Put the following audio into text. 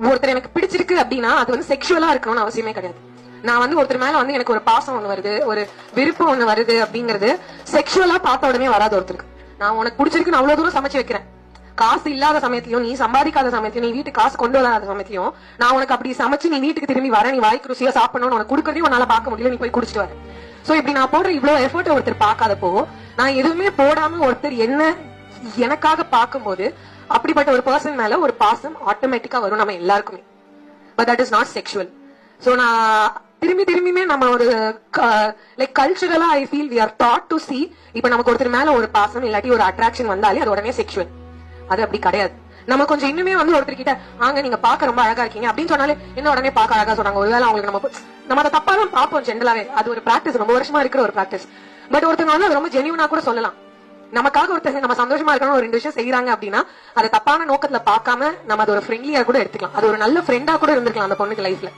ஒருத்தர் எனக்கு பிடிச்சிருக்கு அப்படின்னா அது வந்து செக்ஷுவலா இருக்கணும்னு அவசியமே கிடையாது. நான் வந்து ஒருத்தர் மேல வந்து எனக்கு ஒரு பாசம் ஒண்ணு வருது ஒரு விருப்பம் ஒண்ணு வருது அப்படிங்கிறது செக்ஷுவலா பார்த்த உடனே வராது ஒருத்தருக்கு. நான் உனக்கு பிடிச்சிருக்கு நான் அவ்வளவு தூரம் சமைச்சு வைக்கிறேன். காசு இல்லாத சமயத்திலயும் நீ சம்பாதிக்காத சமயத்திலயும் நீ வீட்டுக்கு காசு கொண்டு வராத சமயத்திலயும் நான் உனக்கு அப்படி சமைச்சு நீ வீட்டுக்கு திரும்பி வர நீ வாய்க்கு ருசியா சாப்பிடணும்னு உனக்கு கொடுக்கறதையும் உன்னால பார்க்க முடியல நீ போய் குடிச்சிட்டு வர சோ இப்படி நான் போடுற இவ்வளவு எஃபர்ட் ஒருத்தர் பார்க்காதப்போ நான் எதுவுமே போடாம ஒருத்தர் என்ன எனக்காக பார்க்கும்போது அப்படிப்பட்ட ஒரு பர்சன் மேல ஒரு பாசம் ஆட்டோமேட்டிக்கா வரும் நம்ம எல்லாருக்குமே. But that is not sexual so நான் திரும்பி திரும்பியுமே நம்ம ஒரு like கல்ச்சுரலா I feel we are taught to see இப்ப நமக்கு ஒருத்தர் மேல ஒரு பாசம் இல்லாட்டி ஒரு அட்ராக்ஷன் வந்தாலே அது உடனே செக்ஷுவல் அது அப்படி கிடையாது. நம்ம கொஞ்சம் இன்னுமே வந்து ஒருத்தர் கிட்ட ஆங்க நீங்க பாக்க ரொம்ப அழகா இருக்கீங்க. அப்படின்னு சொன்னாலே என்ன உடனே பாக்க அழகா சொன்னாங்க ஒருவேளை அவங்களுக்கு நம்ம நம்ம அதை தப்பா தான் பார்ப்போம் ஜென்ரலாவே அது ஒரு பிராக்டிஸ் ரொம்ப வருஷமா இருக்கிற ஒரு பிராக்டிஸ் பட் ஒருத்தங்க வந்து அது ரொம்ப ஜெனியூனா கூட சொல்லலாம். நமக்காக ஒருத்தர் நம்ம சந்தோஷமா இருக்கணும் ஒரு ரெண்டு விஷயம் செய்யறாங்க அப்படின்னா அதை தப்பான நோக்கத்துல பார்க்காம நம்ம அதை ஒரு ஃப்ரெண்ட்லியா கூட எடுத்துக்கலாம். அது ஒரு நல்ல ஃப்ரெண்டா கூட இருந்திருக்கலாம் அந்த பொண்ணுக்கு லைஃப்ல